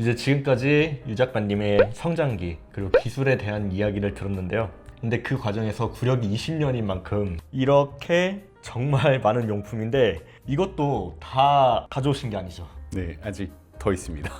이제 지금까지 유 작가님의 성장기 그리고 기술에 대한 이야기를 들었는데요. 근데 그 과정에서 구력이 20년인 만큼 이렇게 정말 많은 용품인데 이것도 다 가져오신 게 아니죠. 네, 아직 더 있습니다.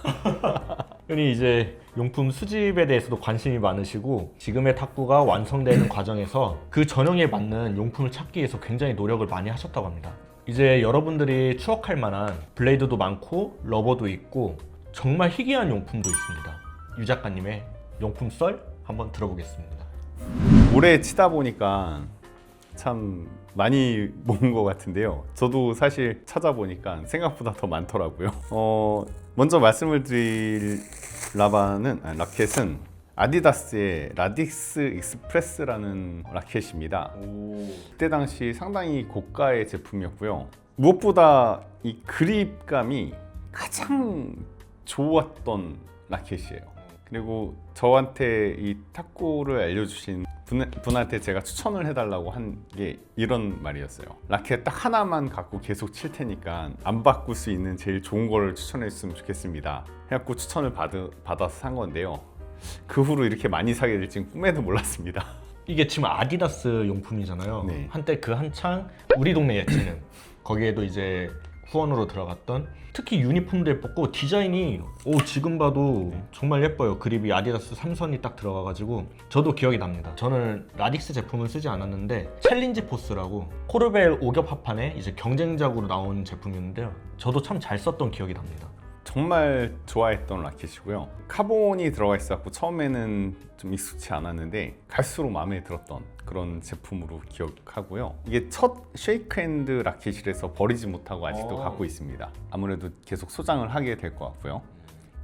흔히 이제 용품 수집에 대해서도 관심이 많으시고 지금의 탁구가 완성되는 과정에서 그 전형에 맞는 용품을 찾기 위해서 굉장히 노력을 많이 하셨다고 합니다. 이제 여러분들이 추억할 만한 블레이드도 많고 러버도 있고 정말 희귀한 용품도 있습니다. 유 작가님의 용품 썰 한번 들어보겠습니다. 오래 치다 보니까 참 많이 모은 것 같은데요. 저도 사실 찾아보니까 생각보다 더 많더라고요. 어, 먼저 말씀을 드릴 라바는 아니, 라켓은 아디다스의 라딕스 익스프레스라는 라켓입니다. 그때 당시 상당히 고가의 제품이었고요. 무엇보다 이 그립감이 가장 좋았던 라켓이에요. 그리고 저한테 이 탁구를 알려주신 분, 분한테 제가 추천을 해달라고 한 게 이런 말이었어요. 라켓 딱 하나만 갖고 계속 칠 테니까 안 바꿀 수 있는 제일 좋은 거를 추천해 줬으면 좋겠습니다. 해갖고 추천을 받, 받아서 산 건데요. 그 후로 이렇게 많이 사게 될지는 꿈에도 몰랐습니다. 이게 지금 아디다스 용품이잖아요. 네. 한때 그 한창 우리 동네 예체능 거기에도 이제 후원으로 들어갔던 특히 유니폼들 뽑고 디자인이 오 지금 봐도 정말 예뻐요. 그립이 아디다스 삼선이 딱 들어가가지고 저도 기억이 납니다. 저는 라딕스 제품을 쓰지 않았는데 챌린지 포스라고 코르벨 오겹 합판에 이제 경쟁작으로 나온 제품이었는데요. 저도 참 잘 썼던 기억이 납니다. 정말 좋아했던 라켓이고요. 카본이 들어가 있었고 처음에는 좀 익숙치 않았는데 갈수록 마음에 들었던 그런 제품으로 기억하고요. 이게 첫 쉐이크핸드 라켓이라서 버리지 못하고 아직도 어. 갖고 있습니다. 아무래도 계속 소장을 하게 될 것 같고요.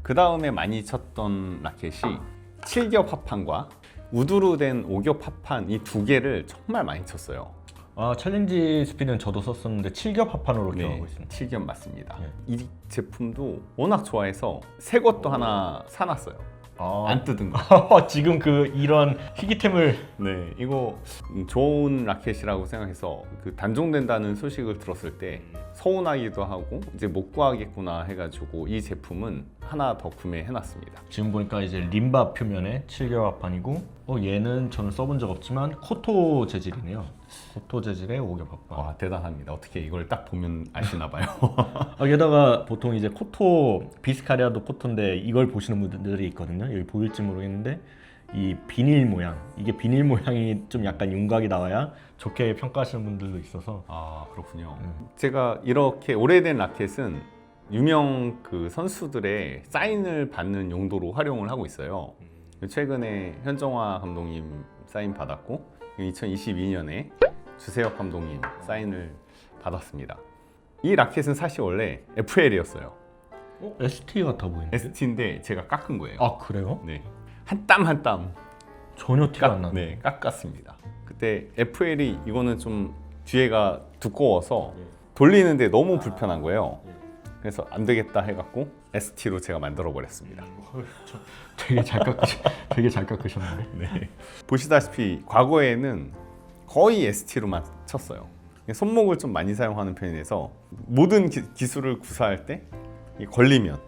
그 다음에 많이 쳤던 라켓이 7겹 합판과 우드로 된 5겹 합판 이 두 개를 정말 많이 쳤어요. 아 챌린지 스피드는 저도 썼었는데 7겹 합판으로 기억하고 있습니다. 7겹 맞습니다. 네. 이 제품도 워낙 좋아해서 새 것도 하나 사놨어요. 아, 안 뜯은 거. 지금 그 이런 희귀템을 네, 이거 음, 좋은 라켓이라고 생각해서 그 단종된다는 소식을 들었을 때 서운하기도 하고 이제 못 구하겠구나 해가지고 이 제품은 하나 더 구매해놨습니다. 지금 보니까 이제 림바 표면에 7개월 합판이고 어, 얘는 저는 써본 적 없지만 코토 재질이네요. 코토 재질의 5겹 합판. 와 대단합니다. 어떻게 이걸 딱 보면 아시나 봐요. 아, 게다가 보통 이제 코토 비스카리아도 코토인데 이걸 보시는 분들이 있거든요. 여기 보일지 모르겠는데 이 비닐 모양 이게 비닐 모양이 좀 약간 윤곽이 나와야 좋게 평가하시는 분들도 있어서 아 그렇군요. 음. 제가 이렇게 오래된 라켓은 유명 그 선수들의 사인을 받는 용도로 활용을 하고 있어요. 최근에 현정화 감독님 사인 받았고 2022년에 주세혁 감독님 사인을 받았습니다. 이 라켓은 사실 원래 FL이었어요. 어? ST 같아 보이는데? ST인데 제가 깎은 거예요. 아 그래요? 네. 한 땀 한 땀 전혀 티가 안 깎, 나네. 네, 깎았습니다. 그때 FL이 이거는 좀 뒤에가 두꺼워서 돌리는데 너무 불편한 거예요. 그래서 안 되겠다 해갖고 ST로 제가 만들어 버렸습니다. 되게 잘 깎으셨, 되게 잘 깎으셨는데. 네. 보시다시피 과거에는 거의 ST로만 쳤어요. 손목을 좀 많이 사용하는 편이라서 모든 기, 기술을 구사할 때이 걸리면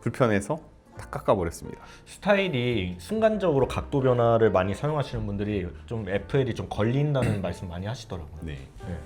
불편해서 다 깎아버렸습니다. 스타일이 순간적으로 각도 변화를 많이 사용하시는 분들이 좀 FL이 좀 걸린다는 말씀 많이 하시더라고요. 네. 네.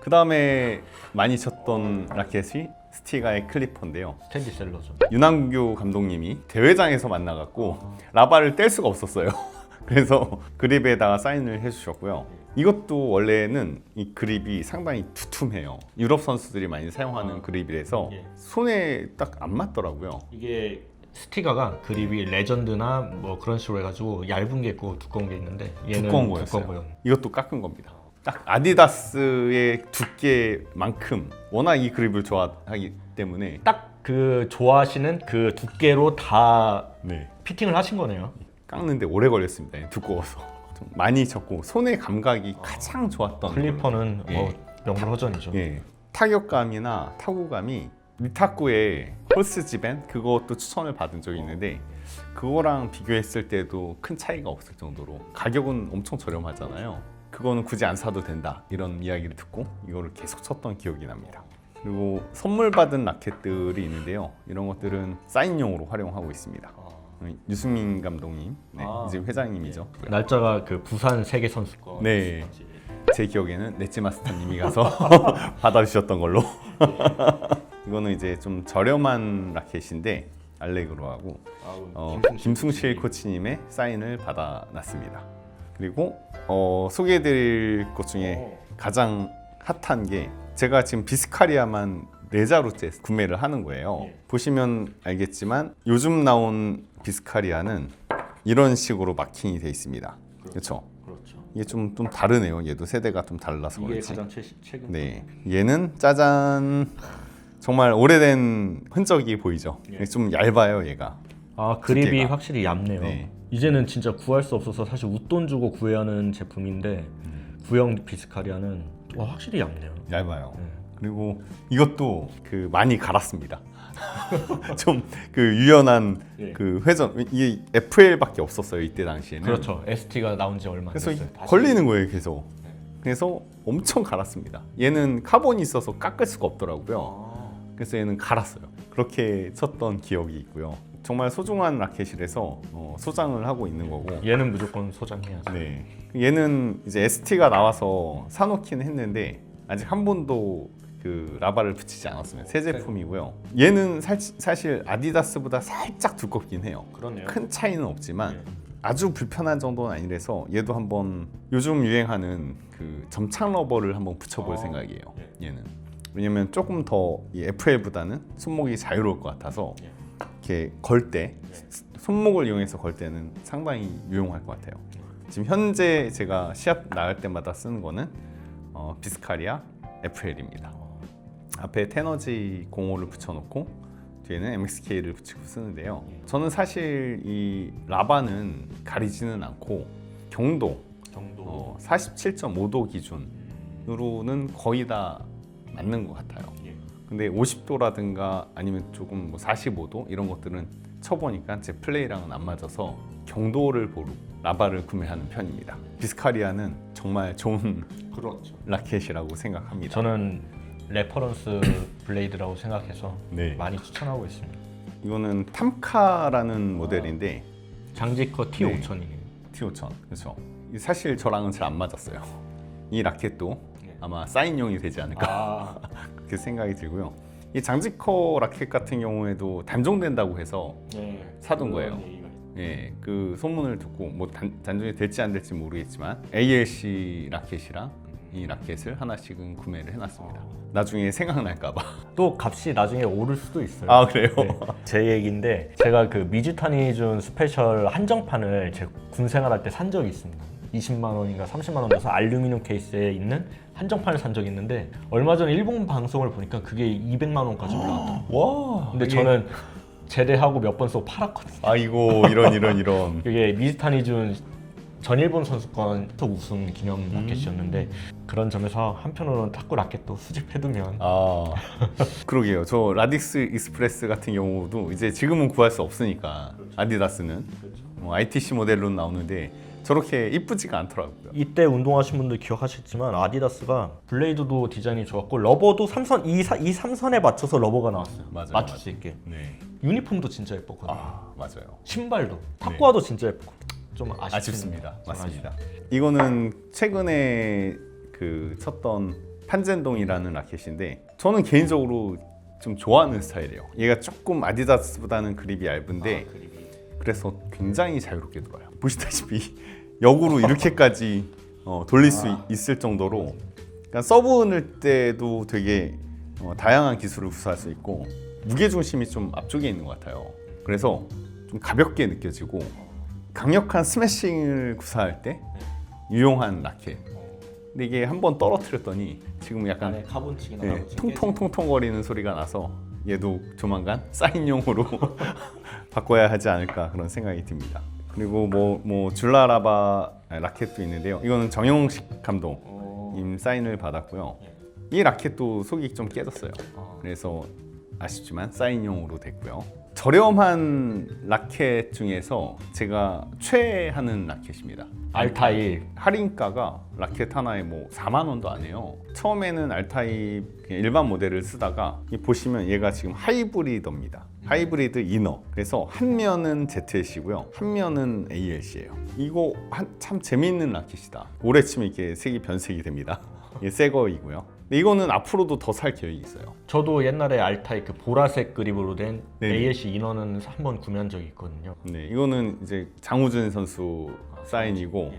그 다음에 많이 쳤던 라켓이 스티가의 클리퍼인데요. 스탠디 셀러죠. 윤한규 감독님이 대회장에서 만나갖고 라바를 뗄 수가 없었어요. 그래서 그립에다가 사인을 해주셨고요. 이것도 원래는 이 그립이 상당히 두툼해요. 유럽 선수들이 많이 사용하는 그립이라서 예. 손에 딱 안 맞더라고요. 이게 스티가가 그립이 레전드나 뭐 그런 식으로 해가지고 얇은 게 있고 두꺼운 게 있는데 얘는 두꺼운 거였어요. 거예요. 이것도 깎은 겁니다. 딱 아디다스의 두께만큼 워낙 이 그립을 좋아하기 때문에 딱 그 좋아하시는 그 두께로 다 네. 피팅을 하신 거네요. 깎는데 오래 걸렸습니다. 두꺼워서 좀 많이 쳤고 손의 감각이 가장 좋았던 클리퍼는 예. 뭐 명불허전이죠. 예, 타격감이나 타구감이 미타쿠의 홀스 지벤 그것도 추천을 받은 적이 있는데 그거랑 비교했을 때도 큰 차이가 없을 정도로 가격은 엄청 저렴하잖아요. 그거는 굳이 안 사도 된다 이런 이야기를 듣고 이거를 계속 쳤던 기억이 납니다. 그리고 선물 받은 라켓들이 있는데요. 이런 것들은 사인용으로 활용하고 있습니다. 유승민 감독님, 네, 아. 이제 회장님이죠. 날짜가 그 부산 세계 선수권. 네. 제 기억에는 넷지 마스터님이 가서 받아주셨던 걸로. 이거는 이제 좀 저렴한 라켓인데 알레그로하고 어, 김승실 코치님의 사인을 받아놨습니다. 그리고 어, 소개해드릴 것 중에 가장 핫한 게 제가 지금 비스카리아만 네 자루째 구매를 하는 거예요. 예. 보시면 알겠지만 요즘 나온 비스카리아는 이런 식으로 마킹이 돼 있습니다. 그렇죠? 그렇죠. 이게 좀, 좀 다르네요. 얘도 세대가 좀 달라서 이게 그렇지. 가장 최, 최근. 네, 얘는 짜잔 정말 오래된 흔적이 보이죠. 예. 좀 얇아요, 얘가. 아 그립이 두께가. 확실히 얇네요. 네. 이제는 진짜 구할 수 없어서 사실 웃돈 주고 구해야 하는 제품인데 음. 구형 비스카리아는 와 확실히 얇네요. 얇아요. 네. 그리고 이것도 그 많이 갈았습니다. 좀 그 유연한 예. 그 회전 이게 FL밖에 없었어요 이때 당시에는. 그렇죠. ST가 나온 지 얼마 안 그래서 됐어요. 다시- 걸리는 거예요 계속. 그래서 엄청 갈았습니다. 얘는 카본이 있어서 깎을 수가 없더라고요. 아, 그래서 얘는 갈았어요. 그렇게 쳤던 기억이 있고요. 정말 소중한 라켓이라서 어, 소장을 하고 있는 거고. 얘는 무조건 소장해야죠. 네. 얘는 이제 ST가 나와서 사놓긴 했는데 아직 한 번도 그 라바를 붙이지 않았습니다. 새 제품이고요. 얘는 살, 사실 아디다스보다 살짝 두껍긴 해요. 그렇네요. 큰 차이는 없지만 네. 아주 불편한 정도는 아니라서 얘도 한번 요즘 유행하는 그 점착 러버를 한번 붙여볼 아, 생각이에요. 예. 얘는 왜냐면 조금 더이 FL보다는 손목이 자유로울 것 같아서 예. 이렇게 걸 때 손목을 이용해서 걸 때는 상당히 유용할 것 같아요. 지금 현재 제가 시합 나갈 때마다 쓰는 거는 어, 비스카리아 FL입니다. 앞에 테너지 05를 붙여놓고 뒤에는 MXK를 붙이고 쓰는데요. 저는 사실 이 라바는 가리지는 않고 경도 정도. 어, 47.5도 기준으로는 거의 다 맞는 것 같아요. 예. 근데 50도라든가 아니면 조금 뭐 45도 이런 것들은 쳐보니까 제 플레이랑은 안 맞아서 경도를 보고 라바를 구매하는 편입니다. 비스카리아는 정말 좋은 그렇죠. 라켓이라고 생각합니다. 저는 레퍼런스 블레이드라고 생각해서 네. 많이 추천하고 있습니다. 이거는 탐카라는 모델인데 장지커 T5000이에요. T5000 그렇죠. 사실 저랑은 잘 안 맞았어요. 이 라켓도 네. 아마 사인용이 되지 않을까 아, 그렇게 생각이 들고요. 이 장지커 라켓 같은 경우에도 단종된다고 해서 네. 사둔 거예요. 얘기가 있- 예, 그 소문을 듣고 뭐 단, 단종이 될지 안 될지 모르겠지만 ALC 라켓이랑 이 라켓을 하나씩은 구매를 해놨습니다. 나중에 생각날까봐. 또 값이 나중에 오를 수도 있어요. 아 그래요? 네. 제 얘기인데 제가 그 미주타니 준 스페셜 한정판을 제 군 생활할 때 산 적이 있습니다. 20만 원인가 30만 원 줘서 알루미늄 케이스에 있는 한정판을 산 적이 있는데 얼마 전에 일본 방송을 보니까 그게 200만 원까지 올라갔다. 와. 근데 이게- 저는 제대하고 몇 번 쏘고 팔았거든요. 아이고 이런 이런 이런. 그게 미즈타니 준 전일본 선수권 우승 기념 라켓이었는데 그런 점에서 한편으로는 탁구 라켓도 수집해두면 아 그러게요. 저 라딕스 익스프레스 같은 경우도 이제 지금은 구할 수 없으니까 아디다스는 뭐 ITC 모델로 나오는데 저렇게 이쁘지가 않더라고요. 이때 운동하신 분들 기억하시겠지만 아디다스가 블레이드도 디자인이 좋았고 러버도 삼선 이, 사, 이 삼선에 맞춰서 러버가 나왔어요. 맞아요, 맞출 맞아요. 수 있게. 네. 유니폼도 진짜 예뻤거든요. 아 맞아요. 신발도 탁구화도 진짜 예쁘고 좀 아쉽습니다. 아쉽습니다. 전 맞습니다. 이거는 최근에 그 쳤던 판젠동이라는 라켓인데 저는 개인적으로 좀 좋아하는 스타일이에요. 얘가 조금 아디다스보다는 그립이 얇은데 아. 그래서 굉장히 자유롭게 돌아요. 보시다시피 역으로 이렇게까지 어, 돌릴 수 아. 있을 정도로 그러니까 서브 넣을 때도 되게 어, 다양한 기술을 구사할 수 있고 무게 중심이 좀 앞쪽에 있는 것 같아요. 그래서 좀 가볍게 느껴지고 강력한 스매싱을 구사할 때 유용한 라켓. 근데 이게 한 번 떨어뜨렸더니 지금 약간 안에 네, 통통통통 거리는 소리가 나서 얘도 조만간 사인용으로 바꿔야 하지 않을까 그런 생각이 듭니다. 그리고 뭐 뭐 줄라라바 라켓도 있는데요. 이거는 정영식 감독님 사인을 받았고요. 이 라켓도 속이 좀 깨졌어요. 그래서 아쉽지만 사인용으로 됐고요. 저렴한 라켓 중에서 제가 최애하는 라켓입니다. 알타일 할인가가 라켓 하나에 뭐 4만 원도 안 해요. 처음에는 알타입 일반 모델을 쓰다가 이 보시면 얘가 지금 하이브리드입니다. 하이브리드 이너. 그래서 한 면은 ZS이고요. 한 면은 ALC예요. 이거 한, 참 재미있는 라켓이다. 올해 치면 이렇게 색이 변색이 됩니다. 이게 새 거이고요. 이거는 앞으로도 더 살 계획이 있어요. 저도 옛날에 알타일 그 보라색 그립으로 된 네. ALC 인원은 한번 구매한 적이 있거든요. 네, 이거는 이제 장우준 선수 사인이고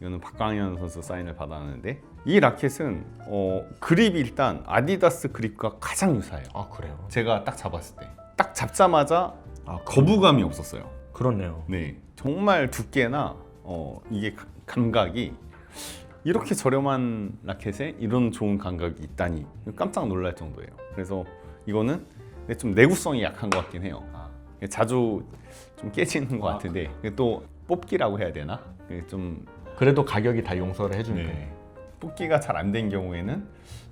이거는 박광현 선수 사인을 받았는데 이 라켓은 어, 그립이 일단 아디다스 그립과 가장 유사해요. 아 그래요? 제가 딱 잡았을 때 딱 잡자마자 아 거부감이 없었어요. 그렇네요. 네, 정말 두께나 어, 이게 가- 감각이 이렇게 저렴한 라켓에 이런 좋은 감각이 있다니 깜짝 놀랄 정도예요. 그래서 이거는 근데 좀 내구성이 약한 것 같긴 해요. 자주 좀 깨지는 것 아, 같은데 이게 또 뽑기라고 해야 되나? 이게 좀 그래도 가격이 다 용서를 해주니까. 네. 뽑기가 잘 안 된 경우에는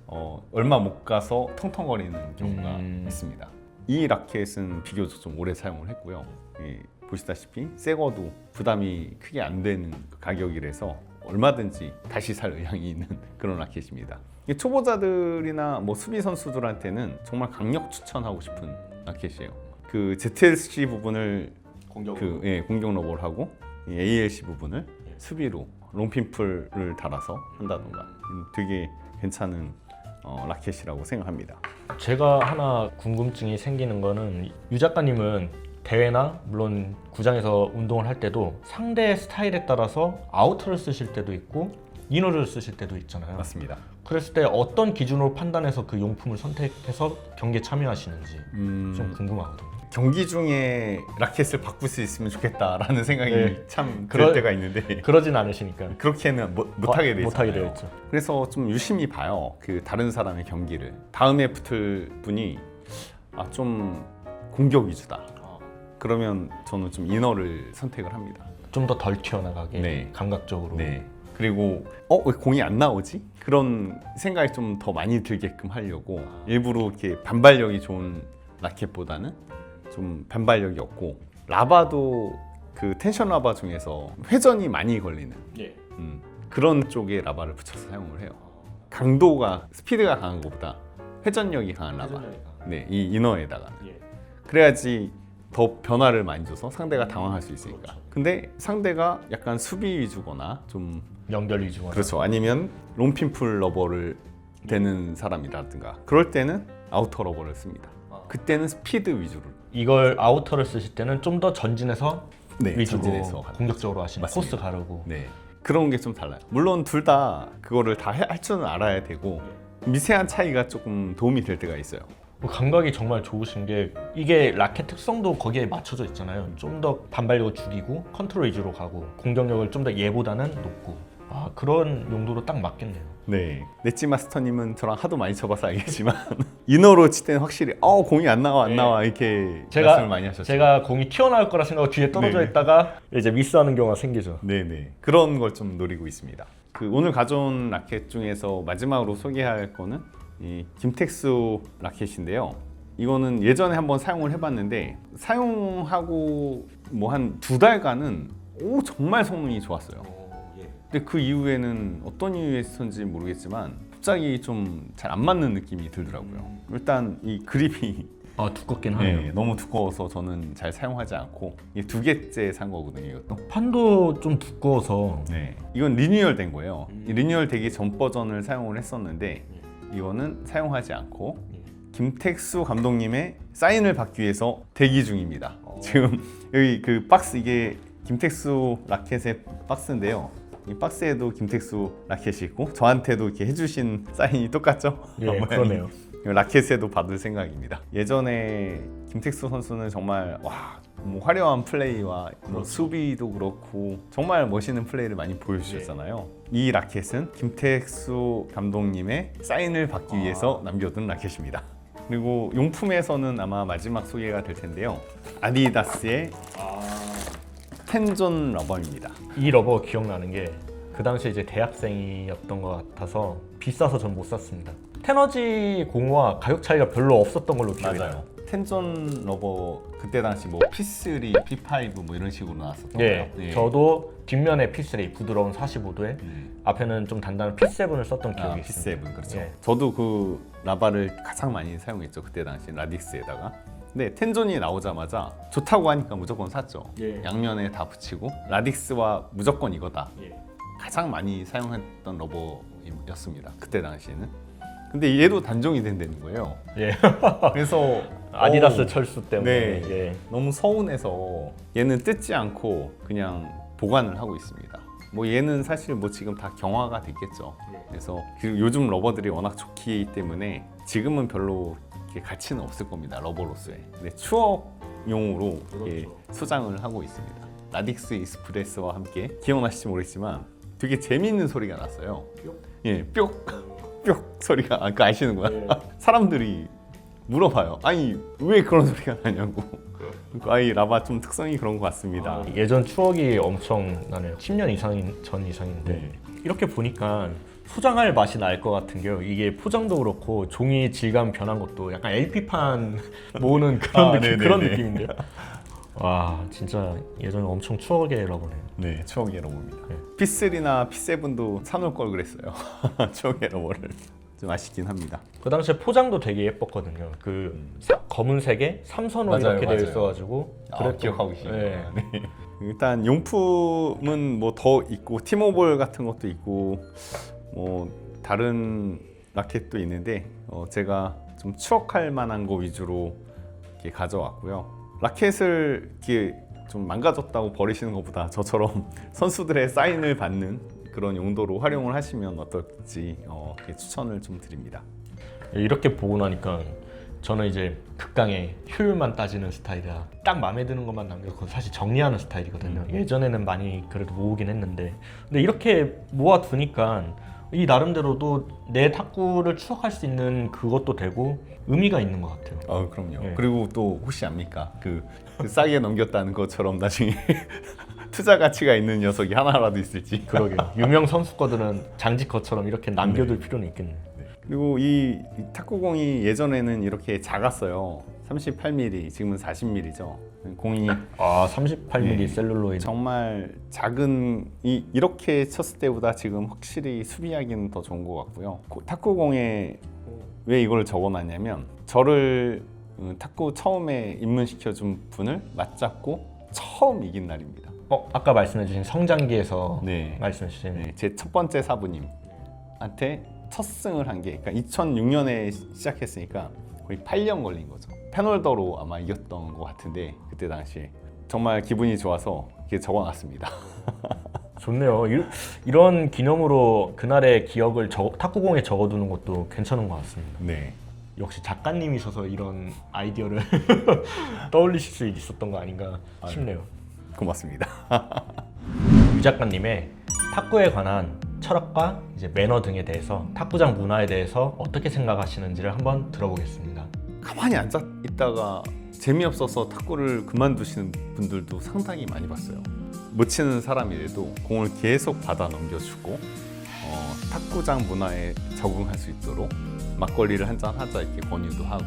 어, 얼마 못 가서 텅텅거리는 경우가 음. 있습니다. 이 라켓은 비교적 좀 오래 사용을 했고요. 예, 보시다시피 새거도 부담이 크게 안 되는 가격이라서 얼마든지 다시 살 의향이 있는 그런 라켓입니다. 초보자들이나 뭐 수비 선수들한테는 정말 강력 추천하고 싶은 라켓이에요. 그 ZSC 부분을 공격. 그 예, 공격 로봇을 하고 이 ALC 부분을 수비로 롱핀풀을 달아서 한다던가 음, 되게 괜찮은 어, 라켓이라고 생각합니다. 제가 하나 궁금증이 생기는 거는 유 작가님은 대회나 물론 구장에서 운동을 할 때도 상대 스타일에 따라서 아우터를 쓰실 때도 있고 이너를 쓰실 때도 있잖아요. 맞습니다. 그랬을 때 어떤 기준으로 판단해서 그 용품을 선택해서 경기에 참여하시는지 음, 좀 궁금하거든요. 경기 중에 라켓을 바꿀 수 있으면 좋겠다라는 생각이 네. 참 그럴- 들 때가 있는데 그러진 않으시니까 그렇게는 못, 못하게 돼 못하게. 되어 있죠. 그래서 좀 유심히 봐요. 그 다른 사람의 경기를 다음에 붙을 분이 아 좀 공격 위주다. 그러면 저는 좀 이너를 선택을 합니다. 좀 더 덜 튀어나가게 네. 감각적으로. 네. 그리고 어 왜 공이 안 나오지? 그런 생각이 좀 더 많이 들게끔 하려고 일부러 이렇게 반발력이 좋은 라켓보다는 좀 반발력이 없고 라바도 그 텐션 라바 중에서 회전이 많이 걸리는 예. 음, 그런 쪽의 라바를 붙여서 사용을 해요. 강도가 스피드가 강한 것보다 회전력이 강한 라바. 네, 이 이너에다가 예. 그래야지 더 변화를 많이 줘서 상대가 당황할 수 있으니까. 근데 상대가 약간 수비 위주거나 좀 연결 위주가. 그렇죠. 아니면 롱핀풀 러버를 되는 사람이라든가 그럴 때는 아우터 러버를 씁니다. 그때는 스피드 위주로 이걸 아우터를 쓰실 때는 좀 더 전진해서 네, 위주로 전진해서 가는 공격적으로 하시는 맞습니다. 코스 가르고. 네 그런 게 좀 달라요. 물론 둘 다 그거를 다 할 줄은 알아야 되고 미세한 차이가 조금 도움이 될 때가 있어요. 뭐 감각이 정말 좋으신 게 이게 라켓 특성도 거기에 맞춰져 있잖아요. 좀 더 반발력을 줄이고 컨트롤 위주로 가고 공격력을 좀 더 얘보다는 높고 아 그런 용도로 딱 맞겠네요. 네. 넷지 마스터님은 저랑 하도 많이 쳐봐서 알겠지만 이너로 칠 때는 확실히 어 공이 안 나와 안 네. 나와 이렇게 제가 말씀을 많이 하셨죠. 제가 공이 튀어나올 거라 생각하고 뒤에 떨어져 네. 있다가 이제 미스하는 경우가 생기죠. 네네 그런 걸 좀 노리고 있습니다. 그 오늘 가져온 라켓 중에서 마지막으로 소개할 거는 이 김텍수 라켓인데요. 이거는 예전에 한번 사용을 해봤는데 사용하고 뭐 한 두 달간은 오 정말 성능이 좋았어요. 근데 그 이후에는 어떤 이유에서인지 모르겠지만 갑자기 좀 잘 안 맞는 느낌이 들더라고요. 일단 이 그립이 아 두껍긴 하네요. 네, 너무 두꺼워서 저는 잘 사용하지 않고 이게 두 개째 산 거거든요. 이것도. 판도 좀 두꺼워서 네, 이건 리뉴얼 된 거예요. 이 리뉴얼 되기 전 버전을 사용을 했었는데 이거는 사용하지 않고 김택수 감독님의 사인을 받기 위해서 대기 중입니다. 지금 여기 그 박스 이게 김택수 라켓의 박스인데요. 이 박스에도 김택수 라켓이 있고 저한테도 이렇게 해주신 사인이 똑같죠? 예. 그러네요. 라켓에도 받을 생각입니다. 예전에 김택수 선수는 정말 와, 뭐 화려한 플레이와 뭐 수비도 그렇고 정말 멋있는 플레이를 많이 보여주셨잖아요. 이 라켓은 김택수 감독님의 사인을 받기 위해서 남겨둔 라켓입니다. 그리고 용품에서는 아마 마지막 소개가 될 텐데요. 아디다스의 텐존 러버입니다. 이 러버 기억나는 게 그 당시에 이제 대학생이었던 것 같아서 비싸서 전 못 샀습니다. 테너지 공과 가격 차이가 별로 없었던 걸로 기억이 나요. 텐존 러버 그때 당시 뭐 P3, P5 뭐 이런 식으로 나왔었던 예, 거예요. 저도 뒷면에 P3 부드러운 45도에 네. 앞에는 좀 단단한 P7을 썼던 아, 기억이 있습니다. P7 그렇죠. 예. 저도 그 라바를 가장 많이 사용했죠 그때 당시 라딕스에다가. 근데 텐존이 나오자마자 좋다고 하니까 무조건 샀죠. 예. 양면에 다 붙이고 라딕스와 무조건 이거다. 예. 가장 많이 사용했던 러버였습니다. 그때 당시에는. 근데 얘도 단종이 된다는 거예요. 예. 그래서 아디다스 어우, 철수 때문에 네. 예. 너무 서운해서 얘는 뜯지 않고 그냥 보관을 하고 있습니다. 뭐 얘는 사실 뭐 지금 다 경화가 됐겠죠. 네. 그래서 그 요즘 러버들이 워낙 좋기 때문에 지금은 별로 이렇게 가치는 없을 겁니다. 러버로서의. 근데 추억용으로 이렇게 그렇죠. 소장을 하고 있습니다. 라딕스 이스프레스와 함께 기억나실지 모르겠지만 되게 재미있는 소리가 났어요. 예, 뿅, 뿅 소리가 아, 그 아시는구나. 네. 사람들이 물어봐요. 아니 왜 그런 소리가 나냐고. 그러니까 아이 라바 좀 특성이 그런 것 같습니다. 아, 예전 추억이 엄청 나네요. 10년 이상 전 이상인데 네. 이렇게 보니까 포장할 맛이 날 것 같은 게요. 이게 포장도 그렇고 종이 질감 변한 것도 약간 LP판 모으는 그런 아, 느낌 네네네. 그런 느낌인데요. 와 진짜 예전에 엄청 추억의 러버네요. 네, 추억의 러버입니다. 네. P3나 P7도 사놓을 걸 그랬어요. 추억의 러버를 좀 아쉽긴 합니다. 그 당시에 포장도 되게 예뻤거든요. 그 사- 검은색에 삼선으로 맞아요, 이렇게 맞아요. 되어 있어가지고 아, 그랬던- 기억하고 계시네요. 네. 네. 일단 용품은 뭐 더 있고 티모볼 같은 것도 있고 뭐 다른 라켓도 있는데 어 제가 좀 추억할 만한 거 위주로 이렇게 가져왔고요. 라켓을 이렇게 좀 망가졌다고 버리시는 것보다 저처럼 선수들의 사인을 받는 그런 용도로 활용을 하시면 어떨지 어, 추천을 좀 드립니다. 이렇게 보고 나니까 저는 이제 극강의 효율만 따지는 스타일이라 딱 마음에 드는 것만 남겨서 사실 정리하는 스타일이거든요. 예전에는 많이 그래도 모으긴 했는데 근데 이렇게 모아두니까 이 나름대로도 내 탁구를 추억할 수 있는 그것도 되고 의미가 있는 것 같아요. 아 그럼요. 네. 그리고 또 혹시 압니까? 그, 그 싸게 넘겼다는 것처럼 나중에 투자 가치가 있는 녀석이 하나라도 있을지. 그러게요. 유명 선수 거들은 장지커처럼 이렇게 남겨둘 필요는 있겠네요. 그리고 이, 이 탁구공이 예전에는 이렇게 작았어요. 38mm, 지금은 40mm죠. 공이 아 38mm 네. 셀룰로이드. 정말 작은 이 이렇게 쳤을 때보다 지금 확실히 수비하기는 더 좋은 것 같고요. 고- 탁구공에 왜 이걸 적어놨냐면 저를 음, 탁구 처음에 입문시켜 준 분을 맞잡고 처음 이긴 날입니다. 어 아까 말씀해주신 성장기에서 네. 말씀해주신 네, 제첫 번째 사부님한테 첫 승을 한 게 그러니까 2006년에 시작했으니까 거의 8년 걸린 거죠. 페놀더로 아마 이겼던 것 같은데 그때 당시에 정말 기분이 좋아서 이렇게 적어놨습니다. 좋네요. 이, 이런 기념으로 그날의 기억을 적, 탁구공에 적어두는 것도 괜찮은 것 같습니다. 네. 역시 작가님이셔서 이런 아이디어를 떠올리실 수 있었던 거 아닌가 싶네요. 고맙습니다. 유 작가님의 탁구에 관한 철학과 이제 매너 등에 대해서 탁구장 문화에 대해서 어떻게 생각하시는지를 한번 들어보겠습니다. 가만히 앉아 있다가 재미없어서 탁구를 그만두시는 분들도 상당히 많이 봤어요. 못 치는 사람이라도 공을 계속 받아 넘겨주고 어, 탁구장 문화에 적응할 수 있도록 막걸리를 한 잔 하자 이렇게 권유도 하고